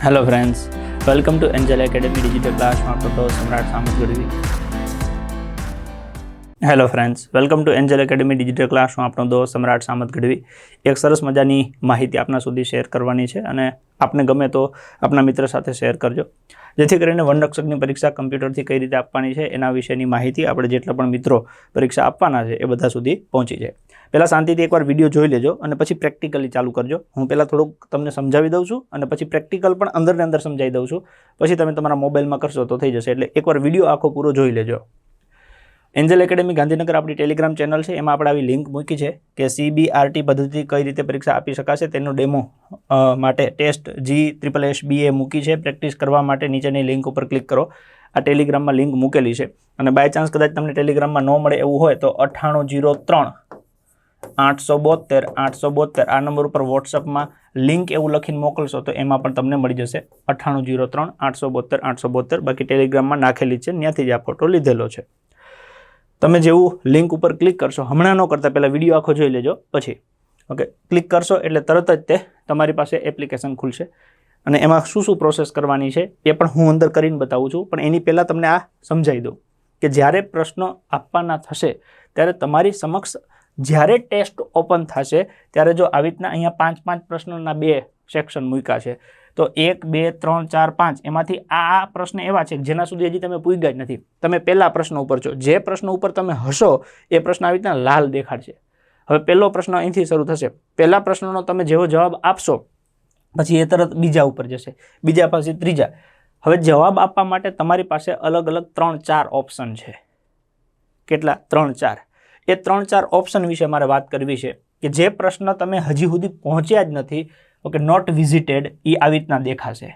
Hello friends welcome to Angel Academy digital ક્લાસમાં તો Samrat Samat Gadhvi hello friends welcome to Angel Academy digital ક્લાસમાં આપણો દોસ્ત સમ્રાટ સામત ગઢવી. એક સરસ મજાની માહિતી આપના સુધી શેર કરવાની છે અને આપને ગમે તો આપના મિત્ર સાથે શેર કરજો. જેથી કરીને વનરક્ષકની પરીક્ષા કમ્પ્યુટરથી કઈ રીતે આપવાની છે એના વિશેની માહિતી આપણે જેટલા પણ મિત્રો પરીક્ષા આપવાના છે એ બધા સુધી પહોંચી જાય. પહેલાં શાંતિથી એકવાર વીડિયો જોઈ લેજો અને પછી પ્રેક્ટિકલી ચાલુ કરજો. હું પહેલાં થોડુંક તમને સમજાવી દઉં છું અને પછી પ્રેક્ટિકલ પણ અંદરને અંદર સમજાવી દઉં છું. પછી તમે તમારા મોબાઈલમાં કરશો તો થઈ જશે એટલે એકવાર વીડિયો આખો પૂરો જોઈ લેજો. એન્જલ એકેડેમી ગાંધીનગર આપણી ટેલિગ્રામ ચેનલ છે. એમાં આપણે આવી લિંક મૂકી છે કે સીબીઆરટી પદ્ધતિ કઈ રીતે પરીક્ષા આપી શકાશે તેનો ડેમો માટે test G triple S B એ મૂકી છે. પ્રેક્ટિસ કરવા માટે નીચેની લિંક ઉપર ક્લિક કરો. આ ટેલિગ્રામમાં લિંક મૂકેલી છે. અને બાય ચાન્સ કદાચ તમને ટેલિગ્રામમાં ન મળે એવું હોય તો અઠ્ઠાણું જીરો ત્રણ આઠસો બોતેર આઠસો બોતેર આ નંબર ઉપર વોટ્સઅપમાં લિંક એવું લખીને મોકલશો તો એમાં પણ તમને મળી જશે. અઠ્ઠાણું જીરો ત્રણ આઠસો બોતેર આઠસો બોતેર બાકી ટેલિગ્રામમાં નાખેલી છે. ત્યાંથી જ આ ફોટો લીધેલો છે. તમે જેવું લિંક ઉપર ક્લિક કરશો, હમણાં ન કરતાં, પહેલાં વીડિયો આખો જોઈ લેજો, પછી. ઓકે ક્લિક કરશો એટલે તરત જ તે તમારી પાસે એપ્લિકેશન ખુલશે. અને એમાં શું શું પ્રોસેસ કરવાની છે, એ પણ હું અંદર કરીને બતાવું છું, પણ એની પહેલાં તમને આ સમજાવી દઉં કે જ્યારે પ્રશ્નો આપવાના થશે, ત્યારે તમારી સમક્ષ જ્યારે ટેસ્ટ ઓપન થશે, ત્યારે જો આવી રીતના અહીંયા પાંચ પાંચ પ્રશ્નોના બે સેક્શન મૂક્યા છે તો એક, બે, ત્રણ, ચાર, પાંચ. એમાંથી આ પ્રશ્ન એવા છે જેના સુધી હજી તમે પૂછ્યા જ નથી. તમે પહેલા પ્રશ્ન ઉપર છો. જે પ્રશ્ન ઉપર તમે હશો, એ પ્રશ્ન આવી રીતના લાલ દેખાડશે. હવે પહેલો પ્રશ્ન અહીંથી શરૂ થશે. પહેલા પ્રશ્નનો તમે જેવો જવાબ આપશો, પછી એ તરત બીજા ઉપર જશે. બીજા પાસે ત્રીજા. હવે જવાબ આપવા માટે તમારી પાસે અલગ અલગ ત્રણ, ચાર ઓપ્શન છે. કેટલા? ત્રણ, ચાર. એ ત્રણ, ચાર ઓપ્શન વિશે મારે વાત કરવી છે કે જે પ્રશ્ન તમે હજી સુધી પહોંચ્યા જ નથી ઓકે નોટ વિઝિટેડ એ આવી રીતના દેખાશે.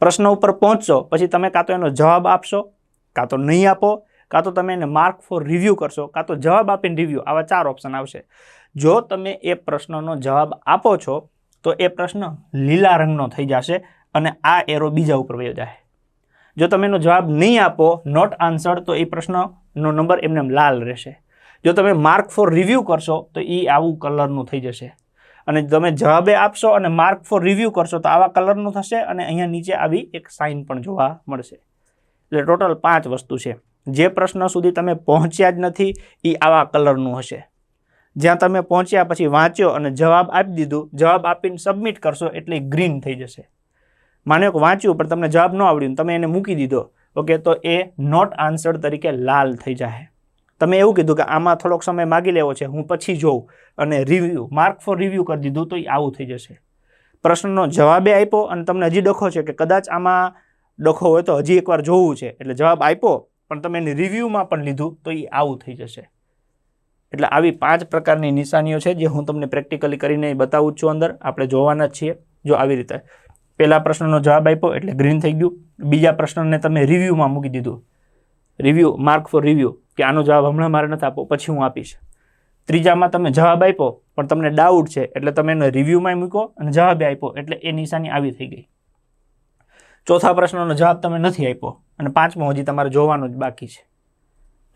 પ્રશ્ન ઉપર પહોંચશો, પછી તમે કાં તો એનો જવાબ આપશો, કાં તો નહીં આપો, કાં તો તમે એને માર્ક ફોર રિવ્યૂ કરશો, કાં તો જવાબ આપીને રિવ્યૂ આવા ચાર ઓપ્શન આવશે. જો તમે એ પ્રશ્નનો જવાબ આપો છો, તો એ પ્રશ્ન લીલા રંગનો થઈ જશે અને આ એરો બીજા ઉપર વયો જાય. જો તમે એનો જવાબ નહીં આપો નોટ આન્સર તો એ પ્રશ્નનો નંબર એમને લાલ રહેશે. જો તમે માર્ક ફોર રિવ્યૂ કરશો, તો એ આવું કલરનું થઈ જશે. અને તમે જવાબે આપશો અને માર્ક ફોર રિવ્યૂ કરશો તો આવા કલરનું થશે અને અહીંયા નીચે આવી એક સાઇન પણ જોવા મળશે. એટલે ટોટલ પાંચ વસ્તુ છે. જે પ્રશ્ન સુધી તમે પહોંચ્યા જ નથી એ આવા કલરનું હશે. જ્યાં તમે પહોંચ્યા પછી વાંચ્યો અને જવાબ આપી દીધું, જવાબ આપીને સબમિટ કરશો એટલે ગ્રીન થઈ જશે. માનો કે વાંચ્યું, પણ તમને જવાબ ન આવડ્યું તમે એને મૂકી દીધો, ઓકે, તો એ નોટ આન્સર તરીકે લાલ થઈ જાય તમે એવું કીધું કે આમાં થોડોક સમય માગી લેવો છે, હું પછી જોઉં અને રિવ્યૂ માર્ક ફોર રિવ્યૂ કરી દીધું તો એ આવું થઈ જશે. પ્રશ્નનો જવાબે આપ્યો અને તમને હજી ડખો છે કે કદાચ આમાં ડખો હોય તો હજી એકવાર જોવું છે. એટલે જવાબ આપ્યો, પણ તમે એની રિવ્યૂમાં પણ લીધું તો એ આવું થઈ જશે. એટલે આવી પાંચ પ્રકારની નિશાનીઓ છે જે હું તમને પ્રેક્ટિકલી કરીને બતાવું છું અંદર. આપણે જોવાના જ છીએ જો આવી રીતે. પહેલા પ્રશ્નનો જવાબ આપ્યો એટલે ગ્રીન થઈ ગયું. બીજા પ્રશ્નને તમે રિવ્યૂમાં મૂકી દીધું. રિવ્યૂ માર્ક ફોર રિવ્યૂ કે આનો જવાબ હમણાં મારે નથી આપવો, પછી હું આપીશ. ત્રીજામાં તમે જવાબ આપ્યો, પણ તમને ડાઉટ છે, એટલે તમે એને રિવ્યૂમાં મૂકો અને જવાબે આપ્યો, એટલે એ નિશાની આવી થઈ ગઈ. ચોથા પ્રશ્નનો જવાબ તમે નથી આપ્યો, અને પાંચમો હજી તમારે જોવાનો જ બાકી છે.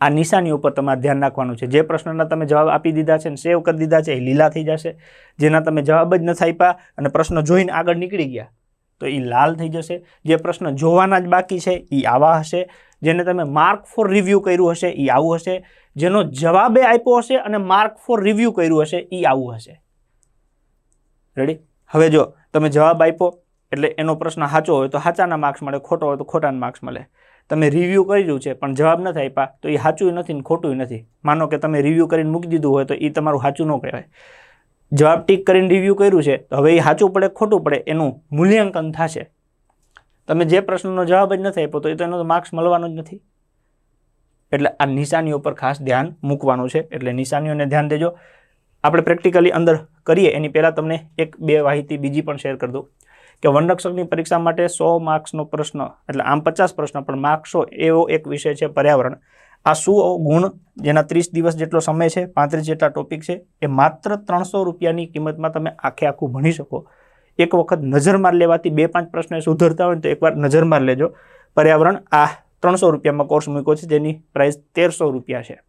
આ નિશાની ઉપર તમારે ધ્યાન રાખવાનું છે. જે પ્રશ્નના તમે જવાબ આપી દીધા છે અને સેવ કરી દીધા છે, એ લીલા થઈ જશે. જેના તમે જવાબ જ નથી આપ્યા અને પ્રશ્ન જોઈને આગળ નીકળી ગયા, તો એ લાલ થઈ જશે. જે પ્રશ્ન જોવાના જ બાકી છે એ આવા હશે. જેને તમે માર્ક ફોર રિવ્યૂ કર્યું હશે એ આવું હશે. જેનો જવાબે આપ્યો હશે અને માર્ક ફોર રિવ્યૂ કર્યું હશે એ આવું હશે. રેડી હવે જો, તમે જવાબ આપ્યો, એટલે એનો પ્રશ્ન સાચો હોય તો સાચાના માર્ક્સ મળે, ખોટો હોય તો ખોટાના માર્ક્સ મળે. તમે રિવ્યૂ કર્યું છે, પણ જવાબ નથી આપ્યા, તો એ સાચું નથી ને ખોટું નથી. માનો કે તમે રિવ્યૂ કરીને મૂકી દીધું હોય તો એ તમારું સાચું ન કહેવાય. જવાબ ટીક કરીને રિવ્યૂ કર્યું છે, તો હવે એ સાચું પડે, ખોટું પડે, એનું મૂલ્યાંકન થશે. તમે જે પ્રશ્નનો જવાબ જ નથી આપ્યો તો એ તો એનો માર્ક્સ મળવાનો જ નથી. એટલે આ નિશાનીઓ પર ખાસ ધ્યાન મૂકવાનું છે. એટલે નિશાનીઓને ધ્યાન દેજો. આપણે પ્રેક્ટિકલી અંદર કરીએ. એની પહેલાં તમને એક, બે માહિતી બીજી પણ શેર કરી દઉં. કે વનરક્ષકની પરીક્ષા માટે સો માર્ક્સનો પ્રશ્ન, એટલે આમ પચાસ પ્રશ્ન, પણ માર્ક્સો એવો એક વિષય છે પર્યાવરણ. આ શું ગુણ જેના ત્રીસ દિવસ જેટલો સમય છે, પાંત્રીસ જેટલા ટોપિક છે, એ માત્ર ત્રણસો રૂપિયાની કિંમતમાં તમે આખે આખું ભણી શકો. એક વખત નજરમાર લેવાથી બે પાંચ પ્રશ્ન સુધરતા હોય તો એકવાર નજર માર લેજો. પર્યાવરણ, આ ત્રણસો રૂપિયામાં કોર્સ મૂક્યો છે, જેની પ્રાઇસ તેરસો રૂપિયા છે.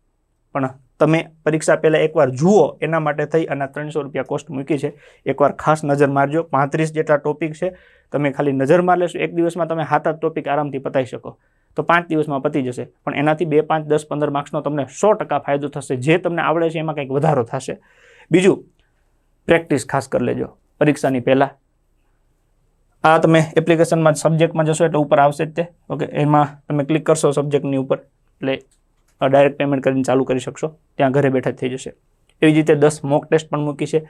પણ તમે પરીક્ષા પહેલાં એકવાર જુઓ એના માટે થઈ અને ત્રણસો રૂપિયા કોસ્ટ મૂકી છે. એકવાર ખાસ નજર મારજો. પાંત્રીસ જેટલા ટોપિક છે, તમે ખાલી નજરમાં લેશો. એક દિવસમાં તમે હાથ ટોપિક આરામથી પતાવી શકો. તો પાંચ દિવસમાં પતી જશે. પણ એનાથી બે, પાંચ, દસ, પંદર માર્ક્સનો તમને સો ટકા ફાયદો થશે. જે તમને આવડે છે એમાં કંઈક વધારો થશે. બીજું પ્રેક્ટિસ ખાસ કરી લેજો. પરીક્ષાની પહેલાં. આ તમે એપ્લિકેશનમાં સબ્જેક્ટમાં જશો એટલે ઉપર આવશે જ તે. ઓકે એમાં તમે ક્લિક કરશો સબ્જેક્ટની ઉપર, એટલે ડાયરેક્ટ પેમેન્ટ કરીને ચાલુ કરી શકશો. ત્યાં ઘરે બેઠા થઈ જશે. એવી રીતે દસ મોક ટેસ્ટ પણ મૂકી છે.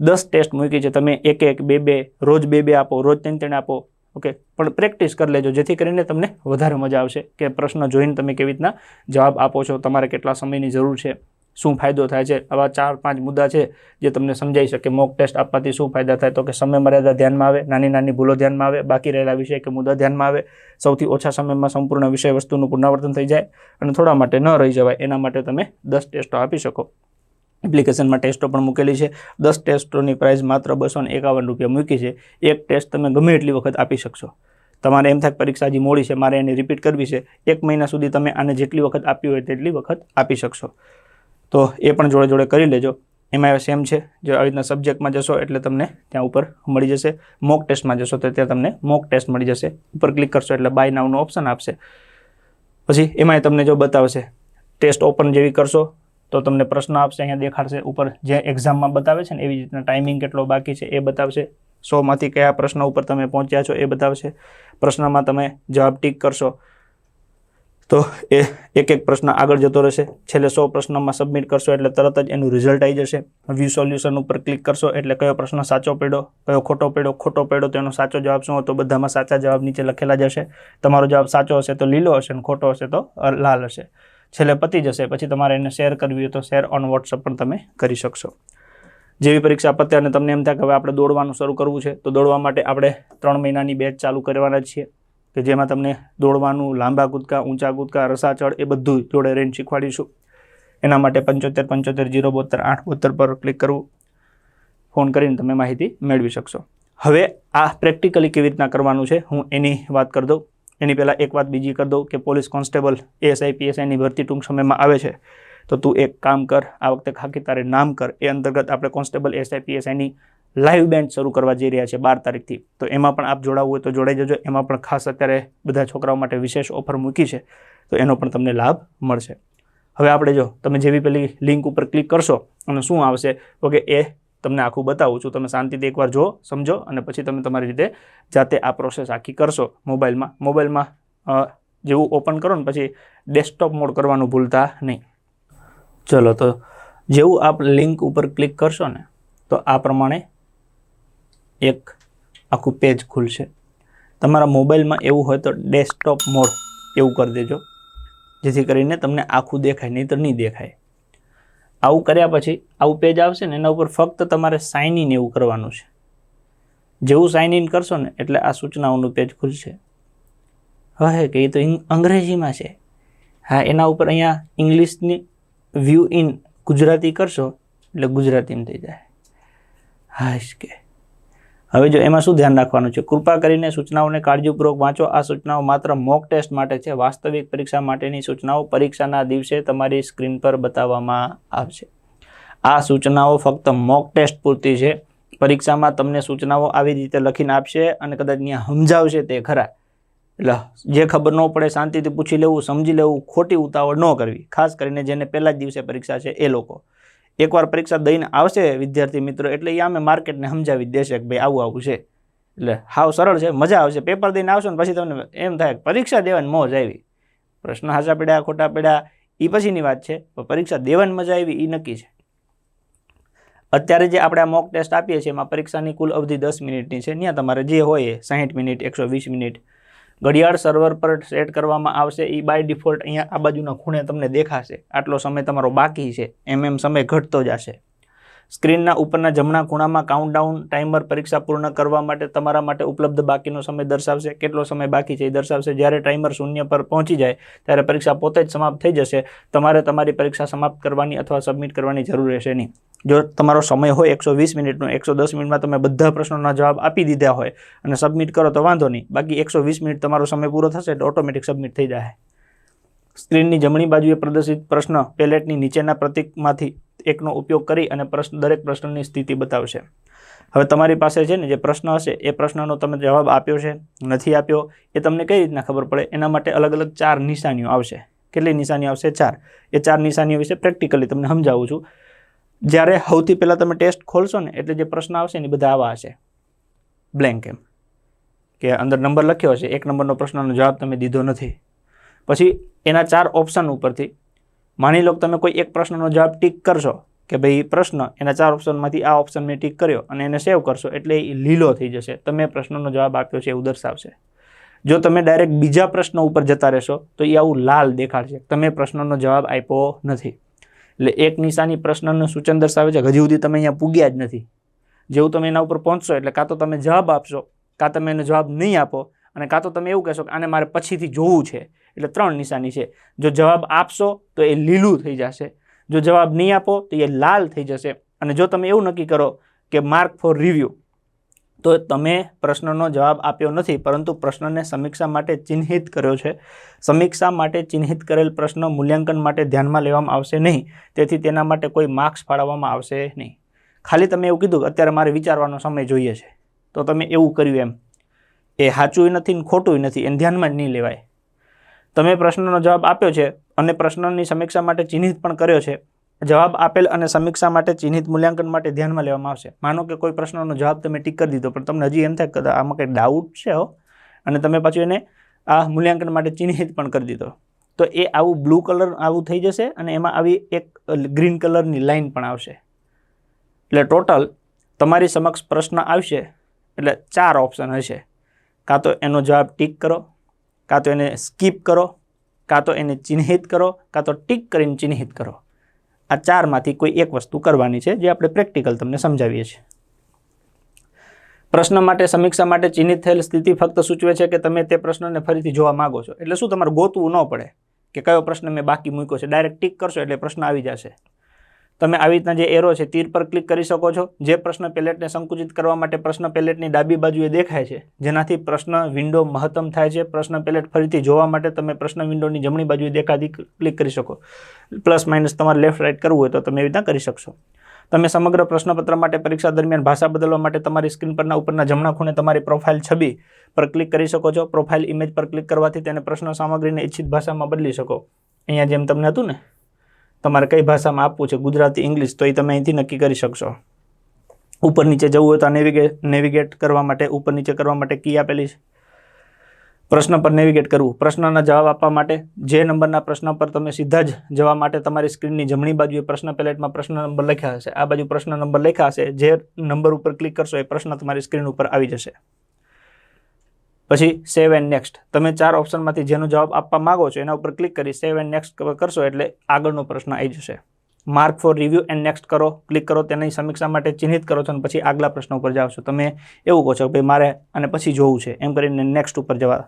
દસ ટેસ્ટ મૂકી છે. તમે એક એક, બે બે, રોજ બે બે આપો, રોજ ત્રણ ત્રણ આપો. ઓકે પણ પ્રેક્ટિસ કરી લેજો. જેથી કરીને તમને વધારે મજા આવશે. કે પ્રશ્ન જોઈને તમે કેવી રીતના જવાબ આપો છો, તમારે કેટલા સમયની જરૂર છે. શું ફાયદો થાય છે? આવા ચાર, પાંચ મુદ્દા છે જે તમને સમજાઈ શકે. મોક ટેસ્ટ આપવાથી શું ફાયદા થાય? તો કે સમય મર્યાદા ધ્યાનમાં આવે, નાની નાની ભૂલો ધ્યાનમાં આવે, બાકી રહેલા વિષય કે મુદ્દા ધ્યાનમાં આવે, સૌથી ઓછા સમયમાં સંપૂર્ણ વિષય વસ્તુનું પુનરાવર્તન થઈ જાય અને થોડા માટે ન રહી જવાય. એના માટે તમે દસ ટેસ્ટો આપી શકો. એપ્લિકેશનમાં ટેસ્ટો પણ મૂકેલી છે. દસ ટેસ્ટોની પ્રાઇસ માત્ર બસો ને એકાવન રૂપિયા મૂકી છે. એક ટેસ્ટ તમે ગમે એટલી વખત આપી શકશો. તમારે એમ થાય પરીક્ષા હજી મોડી છે, મારે એને રિપીટ કરવી છે. એક મહિના સુધી તમે આને જેટલી વખત આપી હોય તેટલી વખત આપી શકશો. તો એ પણ જોડે જોડે કરી લેજો. એમાં સેમ છે. જો આવી રીતના સબ્જેક્ટમાં જશો એટલે તમને ત્યાં ઉપર મળી જશે. મોક ટેસ્ટમાં જશો તો ત્યાં તમને મોક ટેસ્ટ મળી જશે. ઉપર ક્લિક કરશો એટલે બાય નાવનું ઓપ્શન આપશે. પછી એમાંય તમને જો બતાવશે ટેસ્ટ ઓપન જેવી કરશો તો તમને પ્રશ્ન આપશે, અહીંયા દેખાડશે. ઉપર જે એક્ઝામમાં બતાવે છે ને, એવી રીતના ટાઈમિંગ કેટલો બાકી છે એ બતાવશે. સોમાંથી કયા પ્રશ્ન ઉપર તમે પહોંચ્યા છો એ બતાવશે. પ્રશ્નમાં તમે જવાબ ટીક કરશો. તો એ એક એક પ્રશ્ન આગળ જતો રહેશે. છેલ્લે સો પ્રશ્નમાં સબમિટ કરશો એટલે તરત જ એનું રિઝલ્ટ આવી જશે. વ્યૂ સોલ્યુશન ઉપર ક્લિક કરશો એટલે કયો પ્રશ્ન સાચો પડ્યો, કયો ખોટો પડ્યો ખોટો પડ્યો તો એનો સાચો જવાબ શું હતો, બધામાં સાચા જવાબ નીચે લખેલા જશે તમારો જવાબ સાચો હશે તો લીલો હશે અને ખોટો હશે તો લાલ હશે. છેલ્લે પતી જશે, પછી તમારે એને શેર કરવી હોય તો શેર ઓન વોટ્સઅપ પણ તમે કરી શકશો. જેવી પરીક્ષા પતે અને તમને એમ થાય કે હવે આપણે દોડવાનું શરૂ કરવું છે, તો દોડવા માટે આપણે ત્રણ મહિનાની બેચ ચાલુ કરવાના છીએ. કે જેમાં તમને દોડવાનું, લાંબા કૂદકા, ઊંચા કૂદકા, રસાચળ એ બધું જોડે રેન્જ શીખવાડીશું. એના માટે પંચોતેર પંચોતેર, જીરો, બોતેર, આઠ, બોતેર પર ક્લિક કરવું. ફોન કરીને તમે માહિતી મેળવી શકશો. હવે આ પ્રેક્ટિકલી કેવી રીતના કરવાનું છે, હું એની વાત કરી દઉં. એની પહેલાં એક વાત બીજી કરી દઉં કે પોલીસ કોન્સ્ટેબલ એએસઆઈ પીએસઆઈની ભરતી ટૂંક સમયમાં આવે છે. તો તું એક કામ કર, આ વખતે ખાકી તારે નામ કર. એ અંતર્ગત આપણે કોન્સ્ટેબલ એસઆઈ પીએસઆઈની લાઈવ બેન્ચ શરૂ કરવા જઈ રહ્યા છે બાર તારીખથી. તો એમાં પણ આપ જોડાવવું હોય તો જોડાઈ જજો. એમાં પણ ખાસ અત્યારે બધા છોકરાઓ માટે વિશેષ ઓફર મૂકી છે. તો એનો પણ તમને લાભ મળશે. હવે આપણે જો તમે જેવી પેલી લિંક ઉપર ક્લિક કરશો અને શું આવશે? તો કે એ તમને આખું બતાવું છું. તમે શાંતિથી એકવાર જો, સમજો અને પછી તમે તમારી રીતે જાતે આ પ્રોસેસ આખી કરશો મોબાઈલમાં. મોબાઈલમાં જેવું ઓપન કરો ને પછી ડેસ્કટોપ મોડ કરવાનું ભૂલતા નહીં. ચલો, તો જેવું આપ લિંક ઉપર ક્લિક કરશો ને, તો આ પ્રમાણે એક આખું પેજ ખુલશે. તમારા મોબાઈલમાં એવું હોય તો ડેસ્કટોપ મોડ એવું કરી દેજો. જેથી કરીને તમને આખું દેખાય નહીં તો નહીં દેખાય. આવું કર્યા પછી આવું પેજ આવશે ને એના ઉપર ફક્ત તમારે સાઇન ઇન એવું કરવાનું છે. જેવું સાઇન ઇન કરશો ને એટલે આ સૂચનાઓનું પેજ ખુલશે. હવે કે એ તો અંગ્રેજીમાં છે. હા, એના ઉપર અહીંયા ઇંગ્લિશની વ્યૂ ઇન ગુજરાતી કરશો એટલે ગુજરાતીમાં થઈ જાય. હાશ કે હવે જો એમાં શું ધ્યાન રાખવાનું છે? કૃપા કરીને સૂચનાઓને કાળજીપૂર્વક વાંચો. આ સૂચનાઓ માત્ર મોક ટેસ્ટ માટે છે. વાસ્તવિક પરીક્ષા માટેની સૂચનાઓ પરીક્ષાના દિવસે તમારી સ્ક્રીન પર બતાવવામાં આવશે. આ સૂચનાઓ ફક્ત મોક ટેસ્ટ પૂરતી છે. પરીક્ષામાં તમને સૂચનાઓ આવી રીતે લખીને આપશે અને કદાચ ત્યાં સમજાવશે તે ખરા. એટલે જે ખબર ન પડે શાંતિથી પૂછી લેવું, સમજી લેવું, ખોટી ઉતાવળ ન કરવી. ખાસ કરીને જેને પહેલા જ દિવસે પરીક્ષા છે એ લોકો. એકવાર પરીક્ષા દઈને આવશે વિદ્યાર્થી મિત્રો, એટલે એ આમે માર્કેટને સમજાવી દેશે કે ભાઈ આવું આવું છે. એટલે હાવ સરળ છે, મજા આવશે. પેપર દઈને આવશો ને પછી તમને એમ થાય પરીક્ષા દેવાની મોજ આવી. પ્રશ્ન હાચા પડ્યા, ખોટા પડ્યા એ પછીની વાત છે, પણ પરીક્ષા દેવાની મજા આવી એ નક્કી છે. અત્યારે જે આપણે આ મોક ટેસ્ટ આપીએ છીએ, એમાં પરીક્ષાની કુલ અવધિ દસ મિનિટની છે. ત્યાં તમારે જે હોય એ સાહીઠ મિનિટ, એકસો વીસ મિનિટ ઘડિયાળ સર્વર પર સેટ કરવામાં આવશે એ બાય ડિફોલ્ટ અહીંયા આ બાજુના ખૂણે તમને દેખાશે. આટલો સમય તમારો બાકી છે. એમ એમ સમય ઘટતો જશે. સ્ક્રીનના ઉપરના જમણા ખૂણામાં કાઉન્ટડાઉન ટાઈમર પરીક્ષા પૂર્ણ કરવા માટે તમારા માટે ઉપલબ્ધ બાકીનો સમય દર્શાવશે. કેટલો સમય બાકી છે એ દર્શાવશે. જ્યારે ટાઈમર શૂન્ય પર પહોંચી જાય, ત્યારે પરીક્ષા પોતે જ સમાપ્ત થઈ જશે. તમારે તમારી પરીક્ષા સમાપ્ત કરવાની અથવા સબમિટ કરવાની જરૂર રહેશે નહીં. જો તમારો સમય હોય એકસો વીસ મિનિટનો, એકસો દસ મિનિટમાં તમે બધા પ્રશ્નોના જવાબ આપી દીધા હોય અને સબમિટ કરો તો વાંધો નહીં. બાકી એકસો વીસ મિનિટ તમારો સમય પૂરો થશે એટલે ઓટોમેટિક સબમિટ થઈ જાય. સ્ક્રીનની જમણી બાજુએ પ્રદર્શિત પ્રશ્ન પેલેટની નીચેના પ્રતીકમાંથી એકનો ઉપયોગ કરી અને પ્રશ્ન, દરેક પ્રશ્નની સ્થિતિ બતાવશે. હવે તમારી પાસે છે ને જે પ્રશ્ન હશે, એ પ્રશ્નનો તમે જવાબ આપ્યો છે, નથી આપ્યો, એ તમને કઈ રીતના ખબર પડે? એના માટે અલગ અલગ ચાર નિશાનીઓ આવશે. કેટલી નિશાની આવશે? ચાર. એ ચાર નિશાનીઓ વિશે પ્રેક્ટિકલી તમને સમજાવું છું. જ્યારે સૌથી પહેલાં તમે ટેસ્ટ ખોલશો ને, એટલે જે પ્રશ્ન આવશે ને બધા આવા હશે. બ્લેન્ક એમ. કે અંદર નંબર લખ્યો હશે, એક નંબરનો પ્રશ્નનો જવાબ તમે દીધો નથી. પછી એના ચાર ઓપ્શન ઉપરથી માની લો તમે કોઈ એક પ્રશ્નનો જવાબ ટીક કરશો કે ભાઈ પ્રશ્ન, એના ચાર ઓપ્શનમાંથી આ ઓપ્શન મેં ટીક કર્યો અને એને સેવ કરશો, એટલે એ લીલો થઈ જશે. તમે પ્રશ્નનો જવાબ આપ્યો છે, એવું દર્શાવશે. જો તમે ડાયરેક્ટ બીજા પ્રશ્ન ઉપર જતા રહેશો, તો એ આવું લાલ દેખાડશે. તમે પ્રશ્નનો જવાબ આપ્યો નથી. એટલે એક નિશાની પ્રશ્નનું સૂચન દર્શાવે છે હજી સુધી તમે અહીંયા પૂગ્યા જ નથી. જેવું તમે એના ઉપર પહોંચશો એટલે કાં તો તમે જવાબ આપશો, કાં તમે એનો જવાબ નહીં આપો અને કાં તો તમે એવું કહેશો કે આને મારે પછીથી જોવું છે, એટલે ત્રણ નિશાની છે. જો જવાબ આપશો તો એ લીલું થઈ જશે. જો જવાબ નહીં આપો તો એ લાલ થઈ જશે. અને જો તમે એવું નક્કી કરો કે માર્ક ફોર રિવ્યૂ તો તમે પ્રશ્નનો જવાબ આપ્યો નથી, પરંતુ પ્રશ્નને સમીક્ષા માટે ચિહ્નિત કર્યો છે. સમીક્ષા માટે ચિહ્નિત કરેલ પ્રશ્ન મૂલ્યાંકન માટે ધ્યાનમાં લેવામાં આવશે નહીં, તેથી તેના માટે કોઈ માર્ક્સ ફાળવવામાં આવશે નહીં. ખાલી તમે એવું કીધું અત્યારે મારે વિચારવાનો સમય જોઈએ છે. તો તમે એવું કર્યું એમ. એ સાચું નથી ને ખોટું નથી, એને ધ્યાનમાં જ નહીં લેવાય. તમે પ્રશ્નનો જવાબ આપ્યો છે અને પ્રશ્નની સમીક્ષા માટે ચિહ્નિત પણ કર્યો છે. જવાબ આપેલ અને સમીક્ષા માટે ચિહ્નિત મૂલ્યાંકન માટે ધ્યાનમાં લેવામાં આવશે. માનો કે કોઈ પ્રશ્નનો જવાબ તમે ટીક કરી દીધો, પણ તમને હજી એમ થાય કે આમાં કંઈ ડાઉટ છે હો, અને તમે પાછું એને આ મૂલ્યાંકન માટે ચિહ્નિત પણ કરી દીધો. તો એ આવું બ્લુ કલર આવું થઈ જશે અને એમાં આવી એક ગ્રીન કલરની લાઇન પણ આવશે. એટલે ટોટલ તમારી સમક્ષ પ્રશ્ન આવશે, એટલે ચાર ઓપ્શન હશે. કાં તો એનો જવાબ ટીક કરો, કાં તો એને સ્કીપ કરો, કાં તો એને ચિહ્નિત કરો, કાં તો ટીક કરીને ચિહ્નિત કરો. આ ચારમાંથી કોઈ એક વસ્તુ કરવાની છે જે આપણે પ્રેક્ટિકલ તમને સમજાવીએ છીએ. પ્રશ્ન માટે સમીક્ષા માટે ચિહ્નિત થયેલ સ્થિતિ ફક્ત સૂચવે છે કે તમે તે પ્રશ્નને ફરીથી જોવા માગો છો. એટલે શું તમારે ગોતવું ન પડે કે કયો પ્રશ્ન મેં બાકી મૂક્યો છે? ડાયરેક્ટ ટીક કરશો એટલે પ્રશ્ન આવી જશે. તમે આવી રીતના જે એરો છે, તીર પર ક્લિક કરી શકો છો. જે પ્રશ્ન પેલેટને સંકુચિત કરવા માટે પ્રશ્ન પેલેટની ડાબી બાજુએ દેખાય છે, જેનાથી પ્રશ્ન વિન્ડો મહત્તમ થાય છે. પ્રશ્ન પેલેટ ફરીથી જોવા માટે તમે પ્રશ્ન વિન્ડોની જમણી બાજુએ દેખાતી ક્લિક કરી શકો. પ્લસ માઇનસ તમારે લેફ્ટ રાઇટ કરવું હોય તો તમે એવી રીતના કરી શકશો. તમે સમગ્ર પ્રશ્નપત્ર માટે પરીક્ષા દરમિયાન ભાષા બદલવા માટે તમારી સ્ક્રીન પરના ઉપરના જમણા ખૂણે તમારી પ્રોફાઇલ છબી પર ક્લિક કરી શકો છો. પ્રોફાઇલ ઇમેજ પર ક્લિક કરવાથી તેને પ્રશ્ન સામગ્રીને ઇચ્છિત ભાષામાં બદલી શકો. અહીંયા જેમ તમને હતું ને? તમારે કઈ ભાષામાં આપવું છે? ગુજરાતી, ઇંગ્લિશ, તો એ તમે અહીંથી નક્કી કરી શકશો. ઉપર નીચે જવું હોય તો નેવિગેટ નેવિગેટ કરવા માટે, ઉપર નીચે કરવા માટે કી આપેલી છે? પ્રશ્ન પર નેવિગેટ કરવું. પ્રશ્નના જવાબ આપવા માટે જે નંબરના પ્રશ્ન પર તમે સીધા જ જવા માટે તમારી સ્ક્રીનની જમણી બાજુએ પ્રશ્ન પેલેટમાં પ્રશ્ન નંબર લખ્યા હશે. આ બાજુ પ્રશ્ન નંબર લખ્યા હશે. જે નંબર ઉપર ક્લિક કરશો એ પ્રશ્ન તમારી સ્ક્રીન ઉપર આવી જશે. પછી સેવ એન્ડ નેક્સ્ટ તમે ચાર ઓપ્શનમાંથી જેનો જવાબ આપવા માગો છો, એના ઉપર ક્લિક કરી સેવ એન્ડ નેક્સ્ટ કરશો એટલે આગળનો પ્રશ્ન આવી જશે. Mark for review and next કરો ક્લિક કરો, તેની સમીક્ષા માટે ચિહ્નિત કરો છો અને પછી આગલા પ્રશ્ન ઉપર જાઓ છો. તમે એવું કહો છો કે ભાઈ મારે અને પછી જોવું છે, એમ કરીને નેક્સ્ટ ઉપર જવા.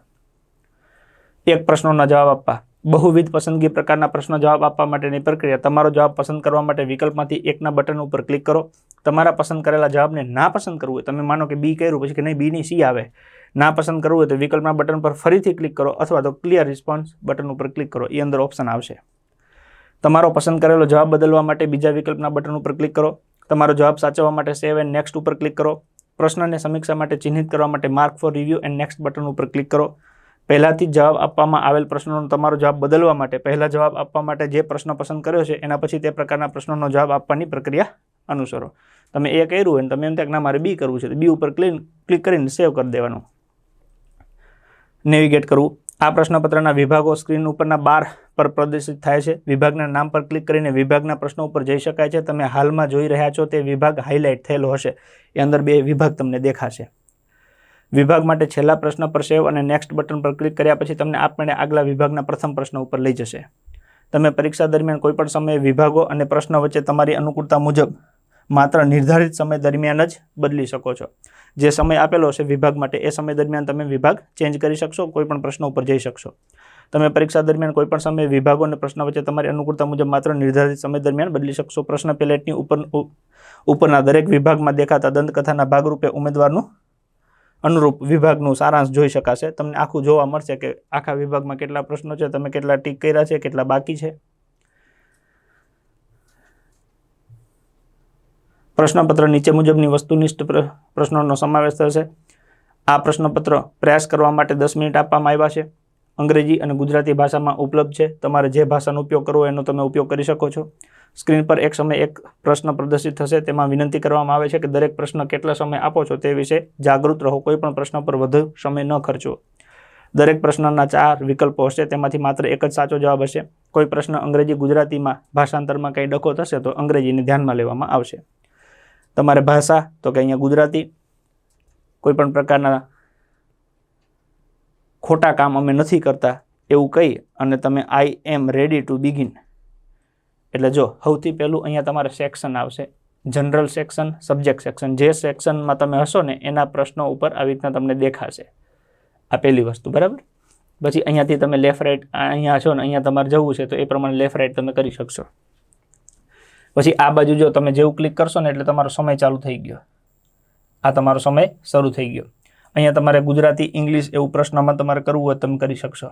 એક પ્રશ્નોના જવાબ આપવા. બહુવિધ પસંદગી પ્રકારના પ્રશ્નો જવાબ આપવા માટેની પ્રક્રિયા. તમારો જવાબ પસંદ કરવા માટે વિકલ્પમાંથી એકના બટન ઉપર ક્લિક કરો. તમારા પસંદ કરેલા જવાબને ના પસંદ કરવું હોય, તમે માનો કે બી કર્યું, પછી કે નહીં બીની સી આવે. ના પસંદ કરવું હોય તો વિકલ્પના બટન પર ફરીથી ક્લિક કરો અથવા તો ક્લિયર રિસ્પોન્સ બટન ઉપર ક્લિક કરો. એ અંદર ઓપ્શન આવશે. તમારો પસંદ કરેલો જવાબ બદલવા માટે બીજા વિકલ્પના બટન ઉપર ક્લિક કરો. તમારો જવાબ સાચવવા માટે સેવ એન્ડ નેક્સ્ટ ઉપર ક્લિક કરો. પ્રશ્નને સમીક્ષા માટે ચિહ્નિત કરવા માટે mark for review and next button ઉપર ક્લિક કરો. પહેલાંથી જવાબ આપવામાં આવેલ પ્રશ્નોનો તમારો જવાબ બદલવા માટે, પહેલાં જવાબ આપવા માટે જે પ્રશ્ન પસંદ કર્યો છે, એના પછી તે પ્રકારના પ્રશ્નોનો જવાબ આપવાની પ્રક્રિયા અનુસરો. તમે એ કર્યું હોય તમે એમ ત્યાં ના, મારે બી કરવું છે, તો બી ઉપર ક્લિક ક્લિક કરીને સેવ કરી દેવાનું. નેવિગેટ કરવું. આ પ્રશ્નપત્રના વિભાગો સ્ક્રીન ઉપરના બાર પર પ્રદર્શિત થાય છે. વિભાગના નામ પર ક્લિક કરીને વિભાગના પ્રશ્નો ઉપર જઈ શકાય છે. તમે હાલમાં જોઈ રહ્યા છો તે વિભાગ હાઇલાઇટ થયેલો હશે. એ અંદર બે વિભાગ તમને દેખાશે. વિભાગ માટે છેલ્લા પ્રશ્ન પર સેવ અને નેક્સ્ટ બટન પર ક્લિક કર્યા પછી તમને આપમેળે આગલા વિભાગના પ્રથમ પ્રશ્ન ઉપર લઈ જશે. તમે પરીક્ષા દરમિયાન કોઈપણ સમયે વિભાગો અને પ્રશ્ન વચ્ચે તમારી અનુકૂળતા મુજબ માત્ર નિર્ધારિત સમય દરમિયાન જ બદલી શકો છો. જે સમય આપેલો છે વિભાગ માટે, એ સમય દરમિયાન તમે વિભાગ ચેન્જ કરી શકશો, કોઈ પણ પ્રશ્ન ઉપર જઈ શકશો. તમે પરીક્ષા દરમિયાન કોઈ પણ સમયે વિભાગો અને પ્રશ્ન વચ્ચે તમારી અનુકૂળતા મુજબ માત્ર નિર્ધારિત સમય દરમિયાન બદલી શકશો. પ્રશ્ન પેલેટની ઉપર ઉપરના દરેક વિભાગમાં દેખાતા દંતકથાના ભાગરૂપે ઉમેદવારનું અનુરૂપ વિભાગનું સારાંશ જોઈ શકાશે. તમને આખું જોવા મળશે કે આખા વિભાગમાં કેટલા પ્રશ્નો છે, તમે કેટલા ટીક કર્યા છે, કેટલા બાકી છે. પ્રશ્નપત્ર નીચે મુજબની વસ્તુનિષ્ઠ પ્ર- પ્રશ્નોનો સમાવેશ થશે. આ પ્રશ્નપત્ર પ્રયાસ કરવા માટે દસ મિનિટ આપવામાં આવ્યા છે. અંગ્રેજી અને ગુજરાતી ભાષામાં ઉપલબ્ધ છે. તમારે જે ભાષાનો ઉપયોગ કરવો એનો તમે ઉપયોગ કરી શકો છો. સ્ક્રીન પર એક સમયે એક પ્રશ્ન પ્રદર્શિત થશે. તેમાં વિનંતી કરવામાં આવે છે કે દરેક પ્રશ્ન કેટલા સમય આપો છો તે વિશે જાગૃત રહો. કોઈ પણ પ્રશ્ન પર વધુ સમય ન ખર્ચો. દરેક પ્રશ્નના ચાર વિકલ્પો હશે. તેમાંથી માત્ર એક જ સાચો જવાબ હશે. કોઈ પ્રશ્ન અંગ્રેજી ગુજરાતીમાં ભાષાંતરમાં કંઈ ડખો થશે તો અંગ્રેજીને ધ્યાનમાં લેવામાં આવશે. તમારે ભાષા, તો કે અહીંયા ગુજરાતી, કોઈ પણ પ્રકારના ખોટા કામ અમે નથી કરતા, એવું કહી અને તમે I am ready to begin એટલે જો, સૌથી પહેલું અહીંયા તમારે સેક્શન આવશે. જનરલ સેક્શન સબ્જેક્ટ સેક્શન જે સેક્શનમાં તમે હશો ને, એના પ્રશ્નો ઉપર આવી રીતના તમને દેખાશે. આ પહેલી વસ્તુ, બરાબર? પછી અહીંયાથી તમે લેફ્ટ રાઇટ અહીંયા છો ને, અહીંયા તમારે જવું છે, તો એ પ્રમાણે લેફ્ટ રાઈટ તમે કરી શકશો. પછી આ બાજુ જો તમે જેવું ક્લિક કરશો ને એટલે તમારો સમય ચાલુ થઈ ગયો. આ તમારો સમય શરૂ થઈ ગયો. અહીંયા તમારે ગુજરાતી, ઇંગ્લિશ એવું પ્રશ્નમાં તમારે કરવું હોય તમે કરી શકશો.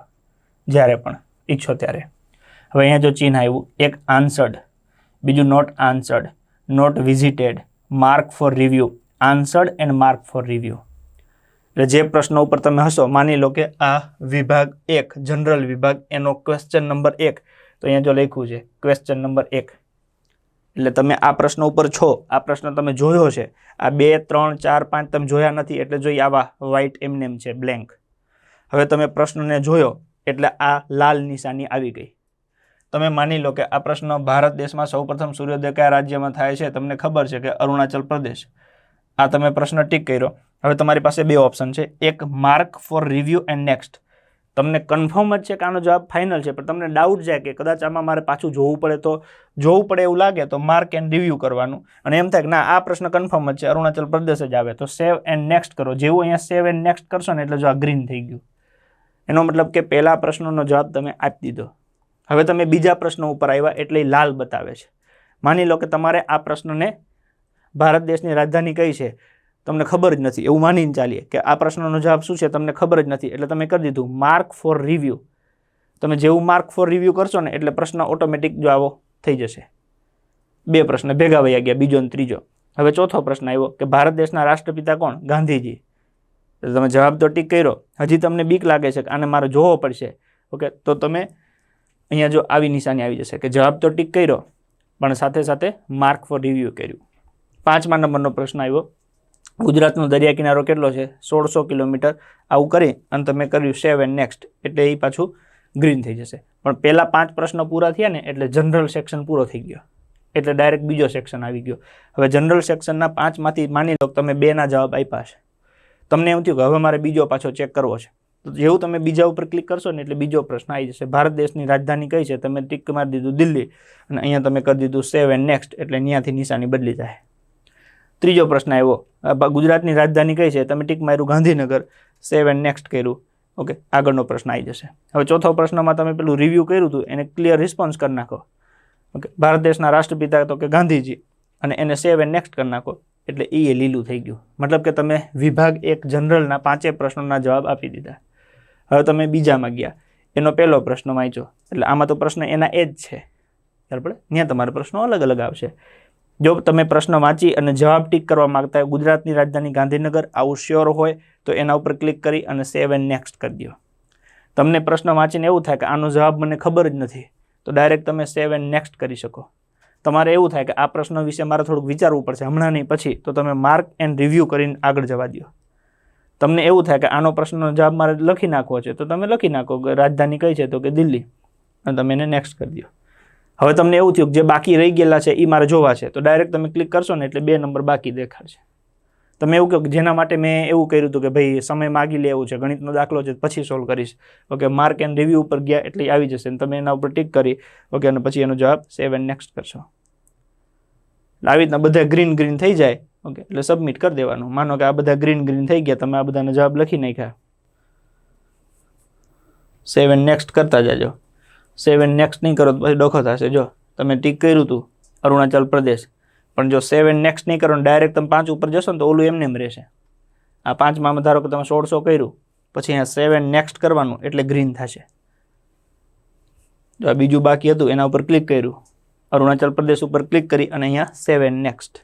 જ્યારે પણ ઈચ્છો ત્યારે. હવે અહીંયા જો ચિહ્ન આવ્યું, એક આન્સર્ડ બીજું not answered not visited mark for review answered and mark for review એટલે જે પ્રશ્નો ઉપર તમે હશો, માની લો કે આ વિભાગ એક જનરલ વિભાગ, એનો ક્વેશ્ચન નંબર એક. તો અહીંયા જો લખ્યું છે ક્વેશ્ચન નંબર એક. એટલે તમે આ પ્રશ્ન ઉપર છો, આ પ્રશ્ન તમે જોયો છે. આ બે, ત્રણ, ચાર, પાંચ તમે જોયા નથી, એટલે જોઈ આવા વ્હાઇટ એમનેમ છે બ્લેન્ક હવે તમે પ્રશ્નને જોયો, એટલે આ લાલ નિશાની આવી ગઈ. તમે માની લો કે આ પ્રશ્ન ભારત દેશમાં સૌપ્રથમ સૂર્યોદય કયા રાજ્યમાં થાય છે, તમને ખબર છે કે અરુણાચલ પ્રદેશ. આ તમે પ્રશ્ન ટીક કર્યો. હવે તમારી પાસે બે ઓપ્શન છે. એક mark for review and next તમને કન્ફર્મ જ છે કે આનો જવાબ ફાઇનલ છે, પણ તમને ડાઉટ જાય કે કદાચ આમાં મારે પાછું જોવું પડે તો, જોવું પડે એવું લાગે તો માર્ક એન્ડ રિવ્યૂ કરવાનું. અને એમ થાય કે ના, આ પ્રશ્ન કન્ફર્મ જ છે, અરુણાચલ પ્રદેશ જ આવે, તો સેવ એન્ડ નેક્સ્ટ કરો. જેવું અહીંયા સેવ એન્ડ નેક્સ્ટ કરશો ને એટલે જો આ ગ્રીન થઈ ગયું. એનો મતલબ કે પહેલા પ્રશ્નનો જવાબ તમે આપી દીધો. હવે તમે બીજા પ્રશ્નો ઉપર આવ્યા એટલે લાલ બતાવે છે. માની લો કે તમારે આ પ્રશ્નને ભારત દેશની રાજધાની કઈ છે? તમને ખબર જ નથી, એવું માનીને ચાલીએ કે આ પ્રશ્નનો જવાબ શું છે તમને ખબર જ નથી, એટલે તમે કરી દીધું માર્ક ફોર રિવ્યૂ તમે જેવું માર્ક ફોર રિવ્યૂ કરશો ને, એટલે પ્રશ્ન ઓટોમેટિક જો આવો થઈ જશે. બે પ્રશ્ન ભેગા વયા ગયા, બીજો અને ત્રીજો. હવે ચોથો પ્રશ્ન આવ્યો કે ભારત દેશના રાષ્ટ્રપિતા કોણ? ગાંધીજી. એટલે તમે જવાબ તો ટીક કર્યો. હજી તમને બીક લાગે છે કે આને મારે જોવો પડશે. ઓકે, તો તમે અહીંયા જો આવી નિશાની આવી જશે કે જવાબ તો ટીક કર્યો, પણ સાથે સાથે માર્ક ફોર રિવ્યૂ કર્યું. પાંચમા નંબરનો પ્રશ્ન આવ્યો. ગુજરાતનો દરિયા કિનારો કેટલો છે? સોળસો કિલોમીટર. આવું કરી અને તમે કર્યું સેવ એન્ડ નેક્સ્ટ. એટલે એ પાછું ગ્રીન થઈ જશે. પણ પહેલાં પાંચ પ્રશ્નો પૂરા થયા ને એટલે જનરલ સેક્શન પૂરો થઈ ગયો. એટલે ડાયરેક્ટ બીજો સેક્શન આવી ગયો. હવે જનરલ સેક્શનના પાંચમાંથી માની લો તમે બેના જવાબ આપ્યા છે. તમને એમ થયું કે હવે મારે બીજો પાછો ચેક કરવો છે. તો જેવું તમે બીજા ઉપર ક્લિક કરશો ને એટલે બીજો પ્રશ્ન આવી જશે. ભારત દેશની રાજધાની કઈ છે? તમે ટીક મારી દીધું દિલ્હી અને અહીંયા તમે કરી દીધું સેવ એન્ડ નેક્સ્ટ. એટલે ત્યાંથી નિશાની બદલી જાય. ત્રીજો પ્રશ્ન આવ્યો. ગુજરાતની રાજધાની કઈ છે? તમે ટીક માર્યું ગાંધીનગર. સેવ એન્ડ નેક્સ્ટ કર્યું. ઓકે, આગળનો પ્રશ્ન આવી જશે. હવે ચોથો પ્રશ્નમાં તમે પેલું રિવ્યૂ કર્યું હતું એને ક્લિયર રિસ્પોન્સ કરી નાખો. ઓકે, ભારત દેશના રાષ્ટ્રપિતા તો કે ગાંધીજી, અને એને સેવ એન્ડ નેક્સ્ટ કરી નાખો. એટલે એ લીલું થઈ ગયું. મતલબ કે તમે વિભાગ એક જનરલના પાંચે પ્રશ્નોના જવાબ આપી દીધા. હવે તમે બીજામાં ગયા. એનો પહેલો પ્રશ્ન વાંચો એટલે આમાં તો પ્રશ્ન એના એ જ છે. બરાબર ત્યાં તમારા પ્રશ્નો અલગ અલગ આવશે. જો તમે પ્રશ્ન વાંચી અને જવાબ ટીક કરવા માંગતા હોય ગુજરાતની રાજધાની ગાંધીનગર, આવું શ્યોર હોય તો એના ઉપર ક્લિક કરી અને સેવ એન્ડ નેક્સ્ટ કરી દો. તમને પ્રશ્ન વાંચીને એવું થાય કે આનો જવાબ મને ખબર જ નથી, તો ડાયરેક્ટ તમે સેવ એન્ડ નેક્સ્ટ કરી શકો. તમારે એવું થાય કે આ પ્રશ્ન વિશે મારે થોડુંક વિચારવું પડશે, હમણાં નહીં, પછી, તો તમે માર્ક એન્ડ રિવ્યૂ કરીને આગળ જવા દો. તમને એવું થાય કે આનો પ્રશ્નનો જવાબ મારે લખી નાખવો છે, તો તમે લખી નાખો કે રાજધાની કઈ છે, તો કે દિલ્હી, અને તમે એને નેક્સ્ટ કરી દો. હવે તમને એવું થયું કે જે બાકી રહી ગયેલા છે એ મારે જોવા છે. તો ડાયરેક્ટ તમે ક્લિક કરશો ને એટલે બે નંબર બાકી દેખાડશે. તમે એવું કહો કે જેના માટે મેં એવું કર્યું હતું કે ભાઈ, સમય માગી લે એવું છે, ગણિતનો દાખલો છે, પછી સોલ્વ કરીશ. ઓકે માર્ક એન્ડ રિવ્યૂ ઉપર ગયા એટલે આવી જશે અને તમે એના ઉપર ટીક કરી ઓકે અને પછી એનો જવાબ સેવ એન્ડ નેક્સ્ટ કરશો. આવી રીતના બધા ગ્રીન ગ્રીન થઈ જાય ઓકે એટલે સબમિટ કરી દેવાનું. માનો કે આ બધા ગ્રીન ગ્રીન થઈ ગયા, તમે આ બધાનો જવાબ લખી નાખ્યા. સેવ એન્ડ નેક્સ્ટ કરતા જાજો. સેવ એન્ડ નેક્સ્ટ નહીં કરો તો પછી ડોખો થશે. જો, તમે ટીક કર્યું હતું અરુણાચલ પ્રદેશ. પણ જો સેવન નેક્સ્ટ નહીં કરો ને ડાયરેક્ટ તમે પાંચ ઉપર જશો ને તો ઓલું એમને એમ રહેશે. આ પાંચમાં ધારો કે તમે સોળસો કર્યું, પછી અહીંયા સેવન નેક્સ્ટ કરવાનું એટલે ગ્રીન થશે. જો આ બીજું બાકી હતું, એના ઉપર ક્લિક કર્યું. અરુણાચલ પ્રદેશ ઉપર ક્લિક કરી અને અહીંયા સેવન નેક્સ્ટ.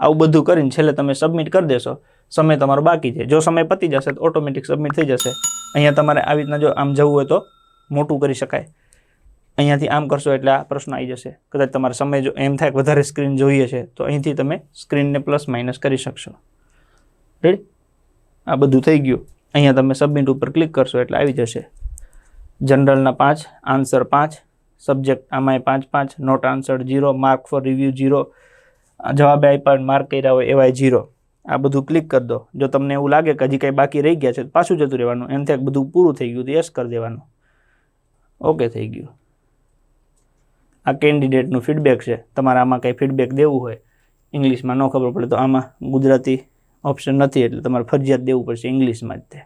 આવું બધું કરીને છેલ્લે તમે સબમિટ કરી દેશો. સમય તમારો બાકી છે. જો સમય પતી જશે તો ઓટોમેટિક સબમિટ થઈ જશે. અહીંયા તમારે આવી રીતના જો આમ જવું હોય તો મોટું કરી શકાય. અહીંયાથી આમ કરશો એટલે આ પ્રશ્ન આવી જશે. કદાચ તમારે સમય જો એમ થાય વધારે સ્ક્રીન જોઈએ છે, તો અહીંથી તમે સ્ક્રીનને પ્લસ માઇનસ કરી શકશો. રેડી આ બધું થઈ ગયું. અહીંયા તમે સબમિટ ઉપર ક્લિક કરશો એટલે આવી જશે. જનરલના પાંચ આન્સર પાંચ સબ્જેક્ટ આમાંય પાંચ પાંચ not answer zero mark for review zero જવાબ આપ્યા માર્ક કર્યા હોય એવાય જીરો આ બધું ક્લિક કરી દો. જો તમને એવું લાગે કે હજી કંઈ બાકી રહી ગયા છે, તો પાછું જતું રહેવાનું. એમ થાય બધું પૂરું થઈ ગયું તો યસ કરી દેવાનું. ઓકે થઈ ગયું. આ કેન્ડિડેટનું ફીડબેક છે. તમારે આમાં કંઈ ફીડબેક દેવું હોય, ઇંગ્લિશમાં ન ખબર પડે તો આમાં ગુજરાતી ઓપ્શન નથી, એટલે તમારે ફરજિયાત દેવું પડશે ઇંગ્લિશમાં જ તે.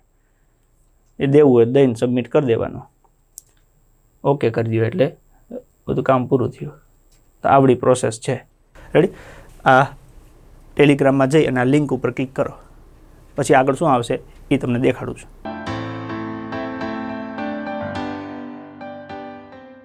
એ દેવું હોય દઈને સબમિટ કરી દેવાનું. ઓકે કરી દો એટલે બધું કામ પૂરું થયું. તો આવડી પ્રોસેસ છે. રેડી આ ટેલિગ્રામમાં જઈ અને આ લિંક ઉપર ક્લિક કરો. પછી આગળ શું આવશે એ તમને દેખાડું છું.